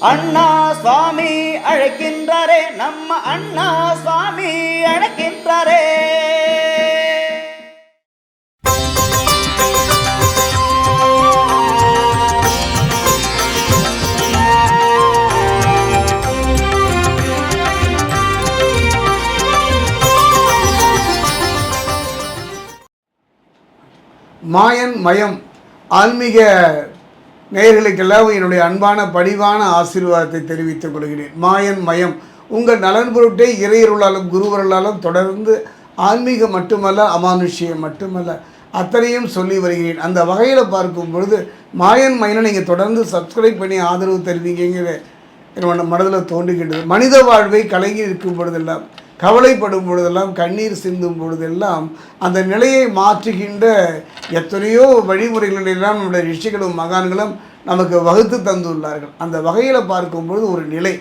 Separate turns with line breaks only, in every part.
அண்ணா சுவாமி அழைக்கின்றாரே நம்ம அண்ணா சுவாமி அழைக்கின்றாரே.
மாயன் மயம் ஆன்மீக நேயர்களுக்கெல்லாம் என்னுடைய அன்பான படிவான ஆசீர்வாதத்தை தெரிவித்துக் கொள்கிறேன். மாயன் மயம். உங்கள் நலன் பொருட்டே இறையருளாலும் குருவர்களாலும் தொடர்ந்து ஆன்மீகம் மட்டுமல்ல அமானுஷ்யம் மட்டுமல்ல அத்தனையும் சொல்லி வருகிறேன். அந்த வகையில் பார்க்கும் பொழுது மாயன் மயனை நீங்கள் தொடர்ந்து சப்ஸ்கிரைப் பண்ணி ஆதரவு தருவீங்கிற என்னோட மனதில் தோன்றுகின்றது. மனித வாழ்வை கலங்கி இருக்கும் பொழுதெல்லாம் கவலைப்படும் பொழுதெல்லாம் கண்ணீர் சிந்தும் பொழுதெல்லாம் அந்த நிலையை மாற்றுகின்ற எத்தனையோ வழிமுறைகளெல்லாம் நம்முடைய ரிஷிகளும் மகான்களும் நமக்கு வகுத்து தந்துள்ளார்கள். அந்த வகையில் பார்க்கும் பொழுது ஒரு நிலை.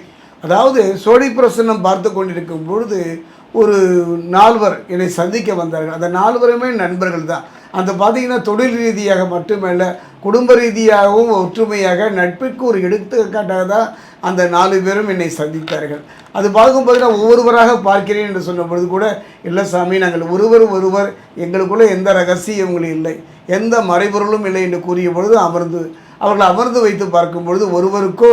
அதாவது சோழி பிரசன்னம் பார்த்து கொண்டிருக்கும் பொழுது ஒரு நால்வர் என்னை சந்திக்க வந்தார்கள். அந்த நால்வருமே நண்பர்கள் தான். அந்த பார்த்தீங்கன்னா தொழில் ரீதியாக மட்டுமல்ல குடும்ப ரீதியாகவும் ஒற்றுமையாக நட்பிற்கு ஒரு எடுத்துக்காட்டாக தான் அந்த நாலு பேரும் என்னை சந்தித்தார்கள். அது பார்க்கும்போது நான் ஒவ்வொருவராக பார்க்கிறேன் என்று சொன்னபொழுது கூட இல்லை சாமி நாங்கள் ஒருவர் ஒருவர் எங்களுக்குள்ள எந்த ரகசியங்களும் இல்லை. எந்த மறைபொருளும் இல்லை என்று கூறிய பொழுது அமர்ந்து அவர்கள் அமர்ந்து வைத்து பார்க்கும் பொழுது ஒருவருக்கோ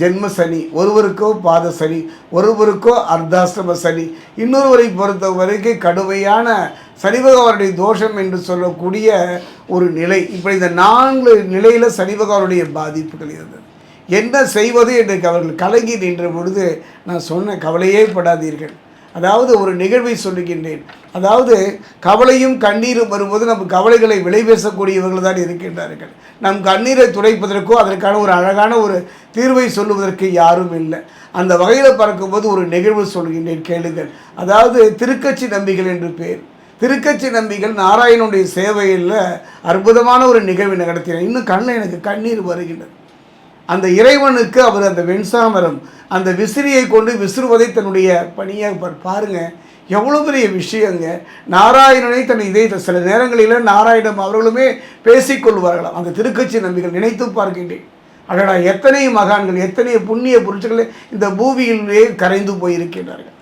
ஜென்ம சனி ஒருவருக்கோ பாத சனி ஒருவருக்கோ அர்த்தாசிரம சனி இன்னொருவரை பொறுத்த வரைக்கும் கடுமையான சனி பகவானுடைய தோஷம் என்று சொல்லக்கூடிய ஒரு நிலை. இப்படி இந்த நான்கு நிலையில் சனி பகவானுடைய பாதிப்புகள் இருந்தது. என்ன செய்வது என்று அவர்கள் கலங்கி நின்ற பொழுது நான் சொன்ன கவலையே படாதீர்கள். அதாவது ஒரு நிகழ்வை சொல்லுகின்றேன். அதாவது கவலையும் கண்ணீரும் வரும்போது நம் கவலைகளை விலை பேசக்கூடியவர்கள் தான் இருக்கின்றார்கள். நம் கண்ணீரை துடைப்பதற்கோ அதற்கான ஒரு அழகான ஒரு தீர்வை சொல்லுவதற்கு யாரும் இல்லை. அந்த வகையில் பார்க்கும்போது ஒரு நிகழ்வு சொல்கின்றேன் கேளுங்கள். அதாவது திருக்கட்சி நம்பிகள் என்று பேர். திருக்கட்சி நம்பிகள் நாராயணனுடைய சேவையில் அற்புதமான ஒரு நிகழ்வை நடத்தினார் இன்னும் கண்ணில் எனக்கு கண்ணீர் வருகின்றது. அந்த இறைவனுக்கு அவர் அந்த வெண்சாமரம் அந்த விசிறியை கொண்டு விசிறுவதை தன்னுடைய பணியாக பார் பாருங்க எவ்வளோ பெரிய விஷயங்க. நாராயணனை தன் இதயத்தை சில நேரங்களில் நாராயணம் அவர்களுமே பேசிக்கொள்வார்களாம் அந்த திருக்கட்சி நம்பிகள் நினைத்து பார்க்கின்றேன். அடடா எத்தனை மகான்கள் எத்தனை புண்ணிய புருஷர்கள் இந்த பூமியிலே கரைந்து போயிருக்கின்றார்கள்.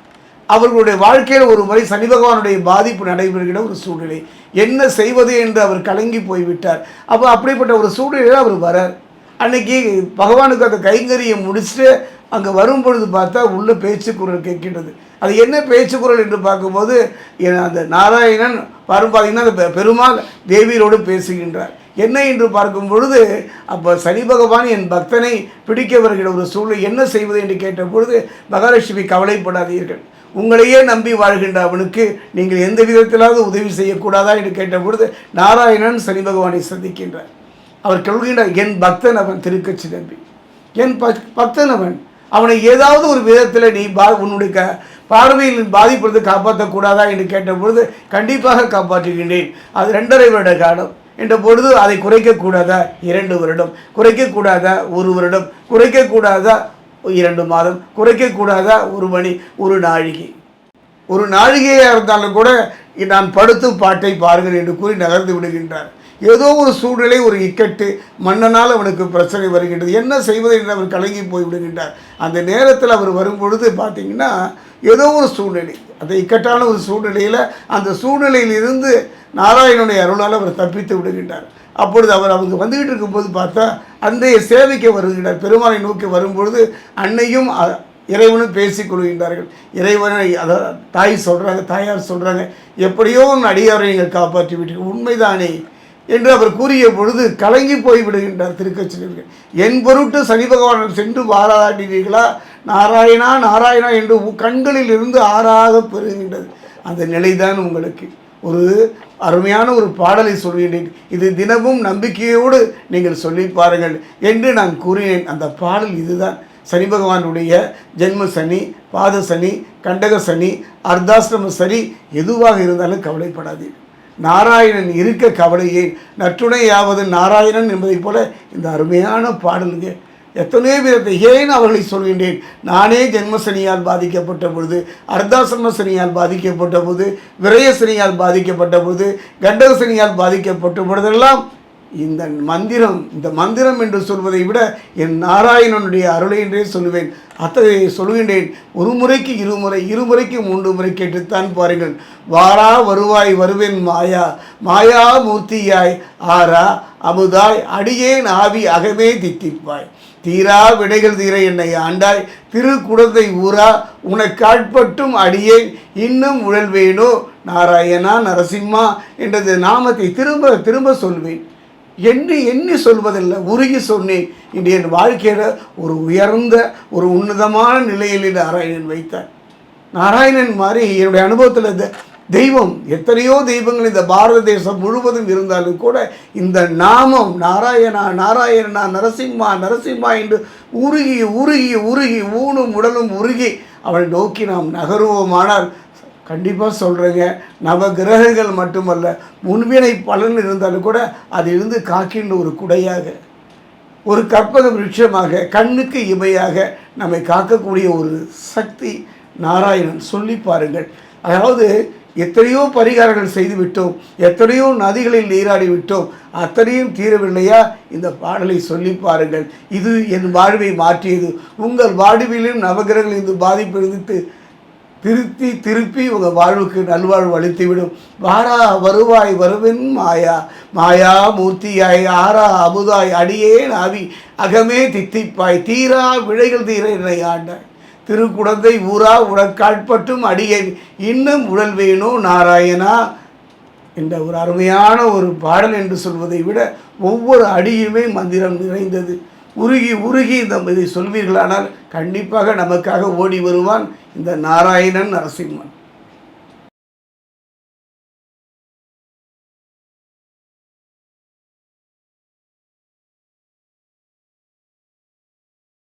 அவர்களுடைய வாழ்க்கையில் ஒரு முறை சனி பகவானுடைய பாதிப்பு நடைபெறுகிற ஒரு சூழ்நிலை. என்ன செய்வது என்று அவர் கலங்கி போய்விட்டார். அப்போ அப்படிப்பட்ட ஒரு சூழ்நிலையில் அவர் வரார். அன்னைக்கு பகவானுக்கு அந்த கைங்கரியை முடிச்சுட்டு அங்கே வரும் பொழுது பார்த்தா உள்ள பேச்சு குரல் கேட்கின்றது. அது என்ன பேச்சு குரல் என்று பார்க்கும்போது என் அந்த நாராயணன் வரும் பார்த்தீங்கன்னா அந்த பெ- பெருமாள் தேவியரோடு பேசுகின்றார். என்ன என்று பார்க்கும் பொழுது அப்போ சனி பகவான் என் பக்தனை பிடிக்க வருகிற ஒரு சூழ்நிலை என்ன செய்வது என்று கேட்ட பொழுது மகாலட்சுமி கவலைப்படாதீர்கள். உங்களையே நம்பி வாழ்கின்ற அவனுக்கு நீங்கள் எந்த விதத்திலாவது உதவி செய்யக்கூடாதா என்று கேட்ட பொழுது நாராயணன் சனி பகவானை சந்திக்கின்றார். அவர் சொல்கின்றார் என் பக்தன் அவன் திருக்கட்சி தம்பி என் பக் பக்தன் அவன். அவனை ஏதாவது ஒரு விதத்தில் நீ பா உன்னுடைய க பார்வையில் பாதிப்படுறது காப்பாற்றக்கூடாதா என்று கேட்ட பொழுது கண்டிப்பாக காப்பாற்றுகின்றேன். அது ரெண்டரை வருட காலம். என்ற பொழுது அதை குறைக்கக்கூடாதா? இரண்டு வருடம். குறைக்கக்கூடாதா? ஒரு வருடம். குறைக்கக்கூடாதா? இரண்டு மாதம். குறைக்கக்கூடாதா? ஒரு மணி. ஒரு நாழிகை. ஒரு நாழிகையாக இருந்தாலும் கூட நான் படுத்து பாட்டை பாருங்கள் என்று கூறி நகர்ந்து விடுகின்றார். ஏதோ ஒரு சூழ்நிலை ஒரு இக்கட்டு மன்னனால் அவனுக்கு பிரச்சனை வருகின்றது. என்ன செய்வது என்று அவர் கலங்கி போய் விடுகின்றார். அந்த நேரத்தில் அவர் வரும்பொழுது பார்த்தீங்கன்னா ஏதோ ஒரு சூழ்நிலை. அந்த இக்கட்டான ஒரு சூழ்நிலையில் அந்த சூழ்நிலையிலிருந்து நாராயணனுடைய அருளால் அவர் தப்பித்து விடுகின்றார். அப்பொழுது அவர் அவங்க வந்துகிட்டு இருக்கும்போது பார்த்தா அன்றைய சேவைக்கு வருகின்றார் பெருமாளை நோக்கி வரும்பொழுது அன்னையும் இறைவனும் பேசிக் கொள்கின்றார்கள். இறைவனை அதாவது தாய் சொல்கிறாங்க தாயார் சொல்கிறாங்க எப்படியோ உன் அடியாரை நீங்கள் காப்பாற்றி விட்டீர்கள். உண்மைதானே? என்று அவர் கூறிய பொழுது கலங்கி போய் விடுகின்றார் என் பொருட்டு சனி பகவான் சென்று வாராடினீர்களா? நாராயணா நாராயணா என்று உ- கண்களில் இருந்து ஆறாக பெறுகின்றது அந்த நிலைதான் உங்களுக்கு. ஒரு அருமையான ஒரு பாடலை சொல்கின்றேன் இது தினமும் நம்பிக்கையோடு நீங்கள் சொல்லி பாருங்கள் என்று நான் கூறினேன். அந்த பாடல் இதுதான். சனி பகவானுடைய ஜென்ம சனி பாத சனி கண்டக சனி அர்த்தாசிரம சனி எதுவாக இருந்தாலும் கவலைப்படாதீர்கள். நாராயணன் இருக்க கவலையே நற்றுணையாவது நாராயணன் என்பதைப் போல இந்த அருமையான பாடலுங்க எத்தனையோ விதத்தை ஏன் அவர்களை சொல்கின்றேன்? நானே ஜென்மசனியால் பாதிக்கப்பட்ட பொழுது அர்த்தாசிரம சனியால் பாதிக்கப்பட்ட போது விரயசனியால் பாதிக்கப்பட்ட பொழுது கண்டகசனியால் பாதிக்கப்பட்ட பொழுதெல்லாம் இந்த மந்திரம் இந்த மந்திரம் என்று சொல்வதை விட என் நாராயணனுடைய அருளை என்றே சொல்லுவேன். அத்தகைய சொல்கின்றேன் ஒரு முறைக்கு இருமுறை இருமுறைக்கு மூன்று முறை கேட்டுத்தான் பாருங்கள். வாரா வருவாய் வருவேன் மாயா மாயா மூர்த்தியாய் ஆரா அமுதாய் அடியேன் ஆவி அகமே தித்திப்பாய். தீரா விடைகள் தீர என்னை ஆண்டாய் திருக்குடந்தை ஊரா உனக்காட்பட்டும் அடியேன் இன்னும் உழல்வேனோ நாராயணா நரசிம்மா என்றது நாமத்தை திரும்ப திரும்ப சொல்வேன். எண்ணி எண்ணி சொல்வதில்லை. உருகி சொன்னேன். இன்று என் வாழ்க்கையில் ஒரு உயர்ந்த ஒரு உன்னதமான நிலையில் நாராயணன் வைத்தார். நாராயணன் மாதிரி என்னுடைய அனுபவத்தில் இந்த தெய்வம் எத்தனையோ தெய்வங்கள் இந்த பாரத தேசம் முழுவதும் இருந்தாலும் கூட இந்த நாமம் நாராயணா நாராயணனா நரசிம்மா நரசிம்மா என்று உருகி உருகி உருகி ஊனும் உடலும் உருகி அவளை நோக்கி நாம் நகருவோமானால் கண்டிப்பாக சொல்கிறேங்க நவ கிரகங்கள் மட்டுமல்ல முன்வினை பலன் இருந்தாலும் கூட அதிலிருந்து காக்கின்ற ஒரு குடையாக ஒரு கற்பக விருட்சமாக கண்ணுக்கு இமையாக நம்மை காக்கக்கூடிய ஒரு சக்தி நாராயணன் சொல்லி பாருங்கள். அதாவது எத்தனையோ பரிகாரங்கள் செய்து விட்டோம் எத்தனையோ நதிகளில் நீராடி விட்டோம் அத்தனையும் தீரவில்லையா? இந்த பாடலை சொல்லி பாருங்கள். இது என் வாழ்வை மாற்றியது. உங்கள் வாழ்விலும் நவகிரகங்கள் இந்த பாதிப்பு இருந்துட்டு திருத்தி திருப்பி உங்கள் வாழ்வுக்கு நல்வாழ்வு அளித்துவிடும். வாரா வருவாய் வருவின் மாயா. மாயா மூர்த்தியாய் ஆரா அமுதாய் அடியேன் ஆவி. அகமே தித்திப்பாய் தீரா விழைகள் தீர என்னை ஆண்டாய். திருக்குடந்தை ஊரா உனக்காட்பட்டும் அடியேன். இன்னும் உடல் வேணும் நாராயணா? என்ற ஒரு அருமையான ஒரு பாடல் என்று சொல்வதை விட ஒவ்வொரு அடியுமே மந்திரம் நிறைந்தது. உருகி உருகி இந்த இதை சொல்வீர்களானால் கண்டிப்பாக நமக்காக ஓடி வருவான் இந்த நாராயணன் நரசிம்மன்.